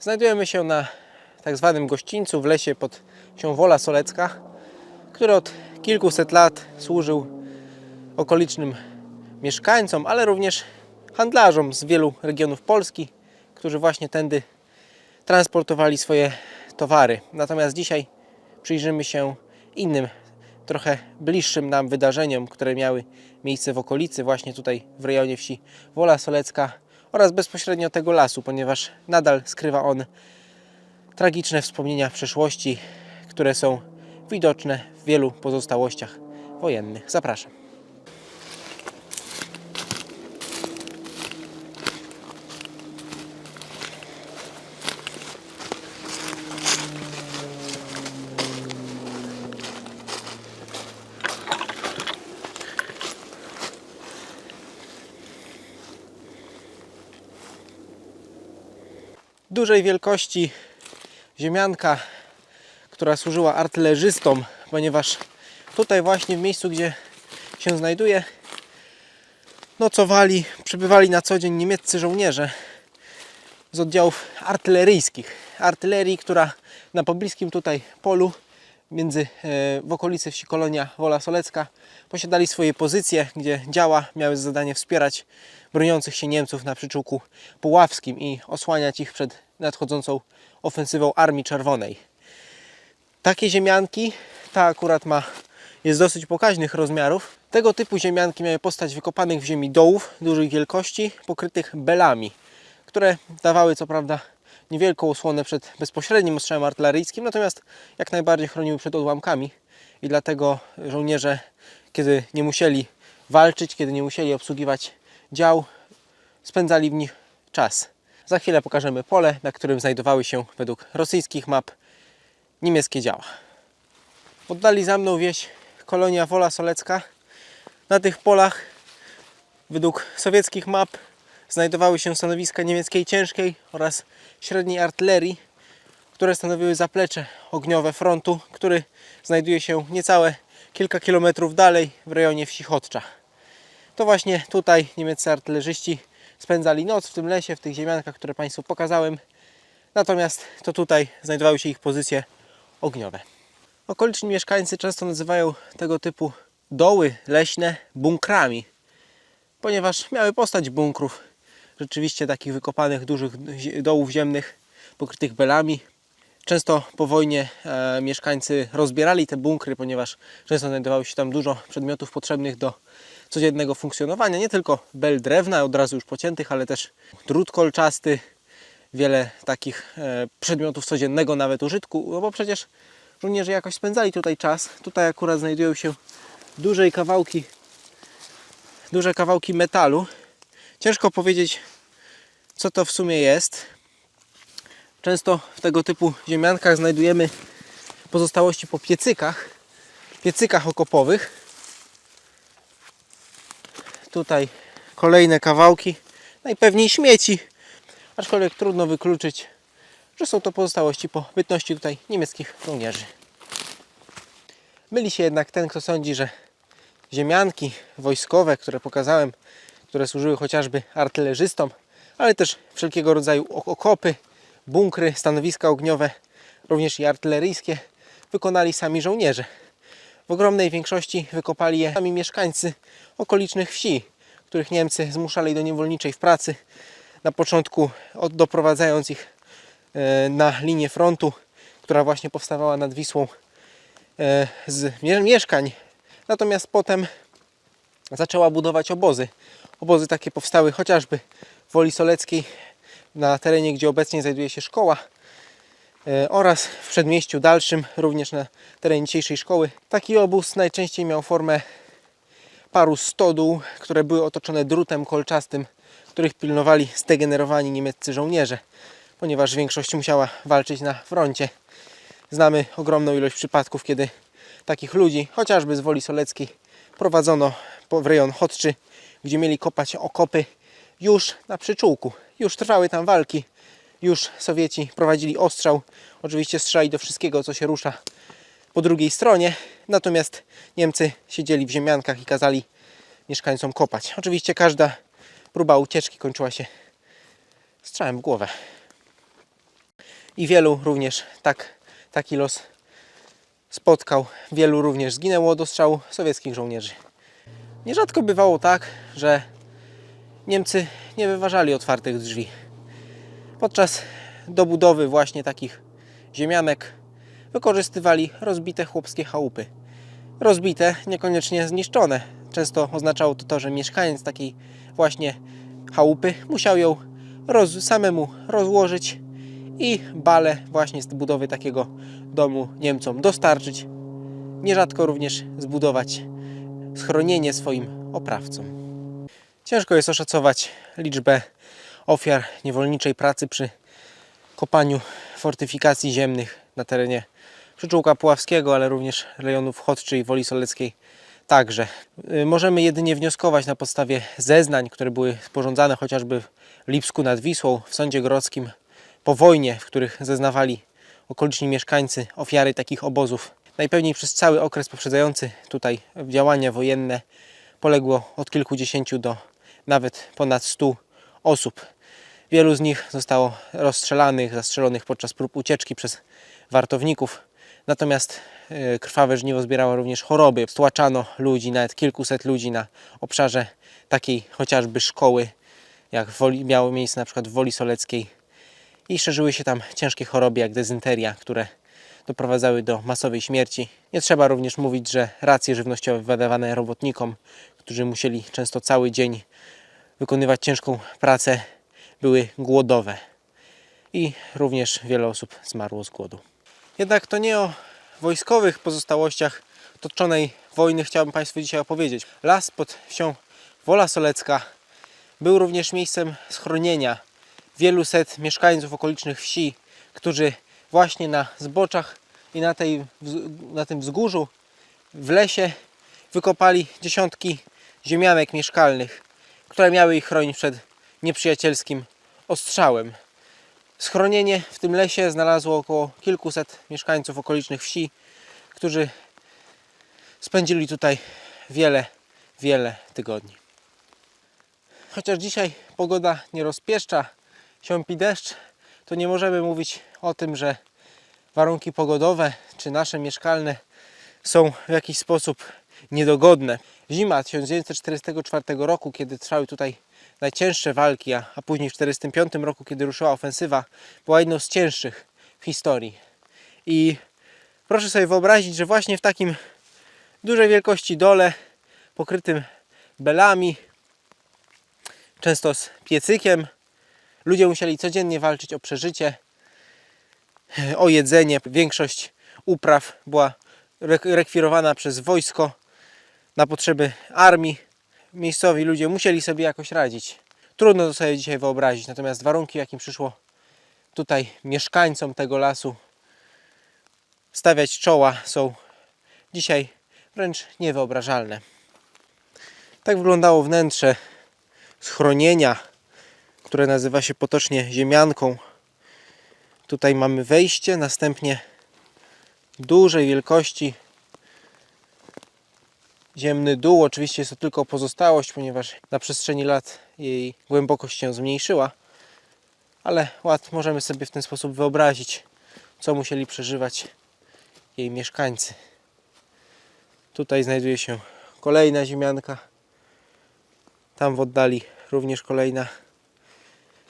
Znajdujemy się na tak zwanym gościńcu w lesie pod wsią Wola Solecka, który od kilkuset lat służył okolicznym mieszkańcom, ale również handlarzom z wielu regionów Polski, którzy właśnie tędy transportowali swoje towary. Natomiast dzisiaj przyjrzymy się innym, trochę bliższym nam wydarzeniom, które miały miejsce w okolicy, właśnie tutaj w rejonie wsi Wola Solecka oraz bezpośrednio tego lasu, ponieważ nadal skrywa on tragiczne wspomnienia przeszłości, które są widoczne w wielu pozostałościach wojennych. Zapraszam. Dużej wielkości ziemianka, która służyła artylerzystom, ponieważ tutaj właśnie w miejscu, gdzie się znajduje, nocowali, przybywali na co dzień niemieccy żołnierze z oddziałów artyleryjskich. Artylerii, która na pobliskim tutaj polu między, e, w okolicy wsi Kolonia Wola Solecka posiadali swoje pozycje, gdzie działa miały za zadanie wspierać broniących się Niemców na przyczółku puławskim i osłaniać ich przed nadchodzącą ofensywą Armii Czerwonej. Takie ziemianki, ta akurat ma, jest dosyć pokaźnych rozmiarów. Tego typu ziemianki miały postać wykopanych w ziemi dołów dużej wielkości, pokrytych belami, które dawały co prawda niewielką osłonę przed bezpośrednim ostrzałem artyleryjskim, natomiast jak najbardziej chroniły przed odłamkami i dlatego żołnierze, kiedy nie musieli walczyć, kiedy nie musieli obsługiwać dział, spędzali w nich czas. Za chwilę pokażemy pole, na którym znajdowały się według rosyjskich map niemieckie działa. Oddali za mną wieś kolonia Wola Solecka. Na tych polach według sowieckich map znajdowały się stanowiska niemieckiej ciężkiej oraz średniej artylerii, które stanowiły zaplecze ogniowe frontu, który znajduje się niecałe kilka kilometrów dalej w rejonie wsi Chodcza. To właśnie tutaj niemieccy artylerzyści spędzali noc w tym lesie, w tych ziemiankach, które Państwu pokazałem. Natomiast to tutaj znajdowały się ich pozycje ogniowe. Okoliczni mieszkańcy często nazywają tego typu doły leśne bunkrami, ponieważ miały postać bunkrów, rzeczywiście takich wykopanych dużych dołów ziemnych, pokrytych belami. Często po wojnie e, mieszkańcy rozbierali te bunkry, ponieważ często znajdowało się tam dużo przedmiotów potrzebnych do codziennego funkcjonowania. Nie tylko bel drewna, od razu już pociętych, ale też drut kolczasty, wiele takich e, przedmiotów codziennego nawet użytku, no bo przecież żołnierze jakoś spędzali tutaj czas. Tutaj akurat znajdują się duże kawałki, duże kawałki metalu. Ciężko powiedzieć, co to w sumie jest. Często w tego typu ziemiankach znajdujemy pozostałości po piecykach, piecykach okopowych. Tutaj kolejne kawałki, najpewniej śmieci, aczkolwiek trudno wykluczyć, że są to pozostałości po bytności tutaj niemieckich żołnierzy. Myli się jednak ten, kto sądzi, że ziemianki wojskowe, które pokazałem, które służyły chociażby artylerzystom, ale też wszelkiego rodzaju ok- okopy, bunkry, stanowiska ogniowe, również i artyleryjskie, wykonali sami żołnierze. W ogromnej większości wykopali je sami mieszkańcy okolicznych wsi, których Niemcy zmuszali do niewolniczej w pracy. Na początku doprowadzając ich e, na linię frontu, która właśnie powstawała nad Wisłą e, z mie- mieszkań. Natomiast potem zaczęła budować obozy. Obozy takie powstały chociażby w Woli Soleckiej, na terenie, gdzie obecnie znajduje się szkoła e, oraz w przedmieściu dalszym, również na terenie dzisiejszej szkoły. Taki obóz najczęściej miał formę paru stodół, które były otoczone drutem kolczastym, których pilnowali zdegenerowani niemieccy żołnierze, ponieważ większość musiała walczyć na froncie. Znamy ogromną ilość przypadków, kiedy takich ludzi, chociażby z Woli Soleckiej, prowadzono w rejon Chodczy, gdzie mieli kopać okopy już na przyczółku. Już trwały tam walki, już Sowieci prowadzili ostrzał. Oczywiście strzelali do wszystkiego, co się rusza po drugiej stronie. Natomiast Niemcy siedzieli w ziemiankach i kazali mieszkańcom kopać. Oczywiście każda próba ucieczki kończyła się strzałem w głowę. i wielu również tak, taki los spotkał. Wielu również zginęło od ostrzału sowieckich żołnierzy. Nierzadko bywało tak, że Niemcy nie wyważali otwartych drzwi. Podczas dobudowy właśnie takich ziemianek wykorzystywali rozbite chłopskie chałupy. Rozbite, niekoniecznie zniszczone. Często oznaczało to to, że mieszkaniec takiej właśnie chałupy musiał ją roz, samemu rozłożyć i bale właśnie z budowy takiego domu Niemcom dostarczyć. Nierzadko również zbudować schronienie swoim oprawcom. Ciężko jest oszacować liczbę ofiar niewolniczej pracy przy kopaniu fortyfikacji ziemnych na terenie Przyczółka Puławskiego, ale również rejonów Chodczy i Woli Soleckiej także. Y, Możemy jedynie wnioskować na podstawie zeznań, które były sporządzane chociażby w Lipsku nad Wisłą, w Sądzie Grodzkim po wojnie, w których zeznawali okoliczni mieszkańcy ofiary takich obozów. Najpewniej przez cały okres poprzedzający tutaj działania wojenne poległo od kilkudziesięciu do nawet ponad stu osób. Wielu z nich zostało rozstrzelanych, zastrzelonych podczas prób ucieczki przez wartowników. Natomiast e, krwawe żniwo zbierało również choroby. Stłaczano ludzi, nawet kilkuset ludzi na obszarze takiej chociażby szkoły, jak miało miejsce na przykład w Woli Soleckiej. I szerzyły się tam ciężkie choroby, jak dezynteria, które doprowadzały do masowej śmierci. Nie trzeba również mówić, że racje żywnościowe wydawane robotnikom, którzy musieli często cały dzień wykonywać ciężką pracę, były głodowe. I również wiele osób zmarło z głodu. Jednak to nie o wojskowych pozostałościach toczonej wojny chciałbym Państwu dzisiaj opowiedzieć. Las pod wsią Wola Solecka był również miejscem schronienia wielu set mieszkańców okolicznych wsi, którzy właśnie na zboczach i na, tej, na tym wzgórzu w lesie wykopali dziesiątki ziemianek mieszkalnych, które miały ich chronić przed nieprzyjacielskim ostrzałem. Schronienie w tym lesie znalazło około kilkuset mieszkańców okolicznych wsi, którzy spędzili tutaj wiele, wiele tygodni. Chociaż dzisiaj pogoda nie rozpieszcza, siąpi deszcz, to nie możemy mówić o tym, że warunki pogodowe czy nasze mieszkalne są w jakiś sposób niedogodne. Zima 1944 roku, kiedy trwały tutaj najcięższe walki, a, a później w 1945 roku, kiedy ruszyła ofensywa, była jedną z cięższych w historii. I proszę sobie wyobrazić, że właśnie w takim dużej wielkości dole, pokrytym belami, często z piecykiem, ludzie musieli codziennie walczyć o przeżycie, o jedzenie. Większość upraw była rek- rekwirowana przez wojsko na potrzeby armii. Miejscowi ludzie musieli sobie jakoś radzić. Trudno to sobie dzisiaj wyobrazić, natomiast warunki, jakim przyszło tutaj mieszkańcom tego lasu stawiać czoła, są dzisiaj wręcz niewyobrażalne. Tak wyglądało wnętrze schronienia, które nazywa się potocznie ziemianką. Tutaj mamy wejście, następnie dużej wielkości ziemny dół. Oczywiście jest to tylko pozostałość, ponieważ na przestrzeni lat jej głębokość się zmniejszyła, ale ład możemy sobie w ten sposób wyobrazić, co musieli przeżywać jej mieszkańcy. Tutaj znajduje się kolejna ziemianka. Tam w oddali również kolejna.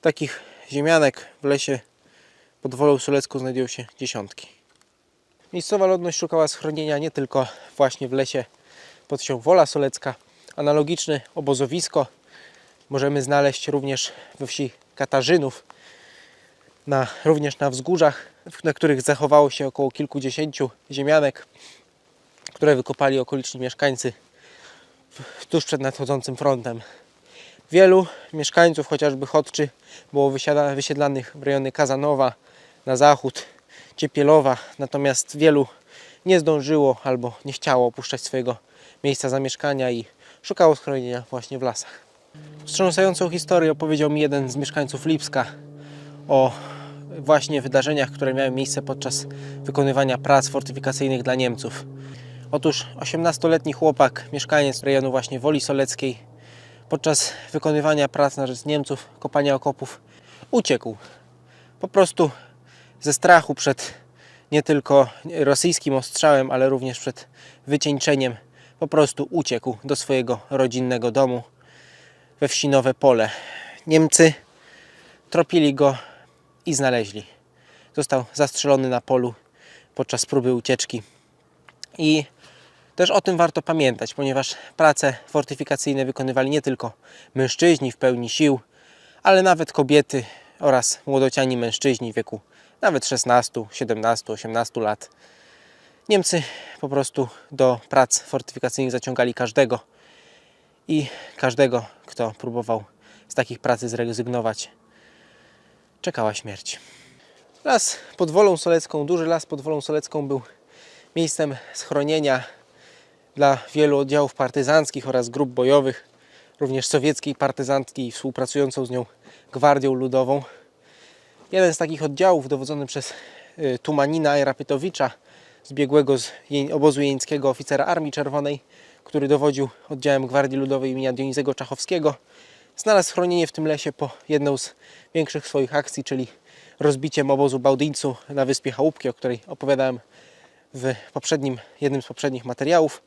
Takich ziemianek w lesie pod Wolą Solecką znajdują się dziesiątki. Miejscowa ludność szukała schronienia nie tylko właśnie w lesie pod wsią Wola Solecka. Analogiczne obozowisko możemy znaleźć również we wsi Katarzynów, na, również na wzgórzach, na których zachowało się około kilkudziesięciu ziemianek, które wykopali okoliczni mieszkańcy tuż przed nadchodzącym frontem. Wielu mieszkańców, chociażby Chodczy, było wysiedlanych w rejony Kazanowa na zachód, Ciepielowa, natomiast wielu nie zdążyło albo nie chciało opuszczać swojego miejsca zamieszkania i szukało schronienia właśnie w lasach. Wstrząsającą historię opowiedział mi jeden z mieszkańców Lipska o właśnie wydarzeniach, które miały miejsce podczas wykonywania prac fortyfikacyjnych dla Niemców. Otóż 18-letni chłopak, mieszkaniec rejonu właśnie Woli Soleckiej, podczas wykonywania prac na rzecz Niemców, kopania okopów, uciekł. Po prostu ze strachu przed nie tylko rosyjskim ostrzałem, ale również przed wycieńczeniem po prostu uciekł do swojego rodzinnego domu we wsi Nowe Pole. Niemcy tropili go i znaleźli. Został zastrzelony na polu podczas próby ucieczki. I też o tym warto pamiętać, ponieważ prace fortyfikacyjne wykonywali nie tylko mężczyźni w pełni sił, ale nawet kobiety oraz młodociani mężczyźni w wieku nawet 16, 17, 18 lat. Niemcy po prostu do prac fortyfikacyjnych zaciągali każdego i każdego, kto próbował z takich pracy zrezygnować, czekała śmierć. Las pod Wolą Solecką, duży las pod Wolą Solecką był miejscem schronienia dla wielu oddziałów partyzanckich oraz grup bojowych, również sowieckiej partyzantki i współpracującą z nią Gwardią Ludową. Jeden z takich oddziałów dowodzony przez y, Tumanina Ajrapytowicza, zbiegłego z obozu jeńskiego oficera Armii Czerwonej, który dowodził oddziałem Gwardii Ludowej imienia Dionizego Czachowskiego, znalazł schronienie w tym lesie po jedną z większych swoich akcji, czyli rozbiciem obozu Bałdyńcu na wyspie Chałupki, o której opowiadałem w poprzednim, jednym z poprzednich materiałów.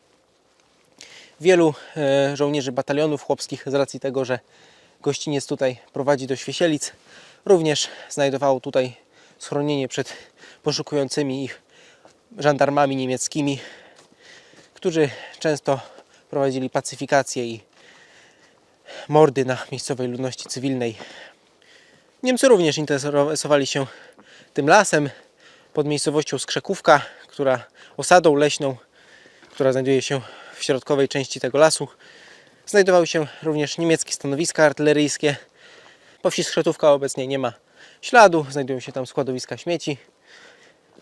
Wielu e, żołnierzy batalionów chłopskich z racji tego, że gościniec tutaj prowadzi do Świesielic, również znajdowało tutaj schronienie przed poszukującymi ich żandarmami niemieckimi, którzy często prowadzili pacyfikację i mordy na miejscowej ludności cywilnej. Niemcy również interesowali się tym lasem pod miejscowością Skrzekówka, która osadą leśną, która znajduje się w środkowej części tego lasu. Znajdowały się również niemieckie stanowiska artyleryjskie. Po wsi obecnie nie ma śladu, znajdują się tam składowiska śmieci,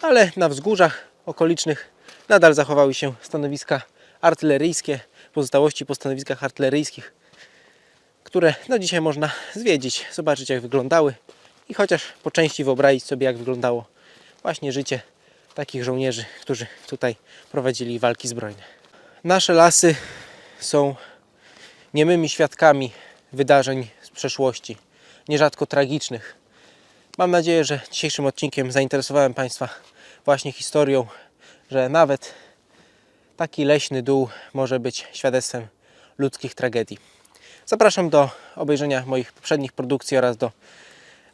ale na wzgórzach okolicznych nadal zachowały się stanowiska artyleryjskie, pozostałości po stanowiskach artyleryjskich, które no dzisiaj można zwiedzić, zobaczyć jak wyglądały i chociaż po części wyobrazić sobie jak wyglądało właśnie życie takich żołnierzy, którzy tutaj prowadzili walki zbrojne. Nasze lasy są niemymi świadkami wydarzeń z przeszłości, nierzadko tragicznych. Mam nadzieję, że dzisiejszym odcinkiem zainteresowałem Państwa właśnie historią, że nawet taki leśny dół może być świadectwem ludzkich tragedii. Zapraszam do obejrzenia moich poprzednich produkcji oraz do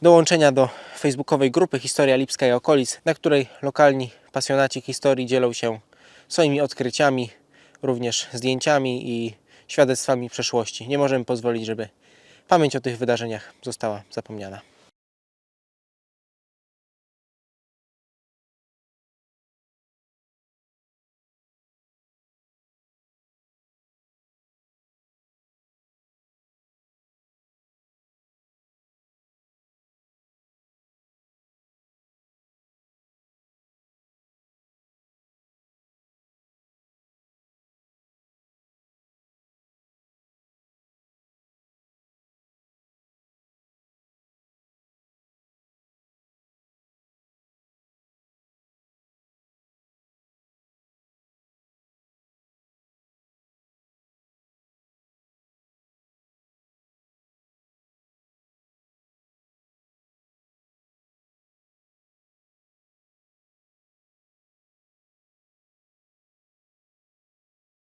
dołączenia do facebookowej grupy Historia Lipska i okolic, na której lokalni pasjonaci historii dzielą się swoimi odkryciami, również zdjęciami i świadectwami przeszłości. Nie możemy pozwolić, żeby pamięć o tych wydarzeniach została zapomniana.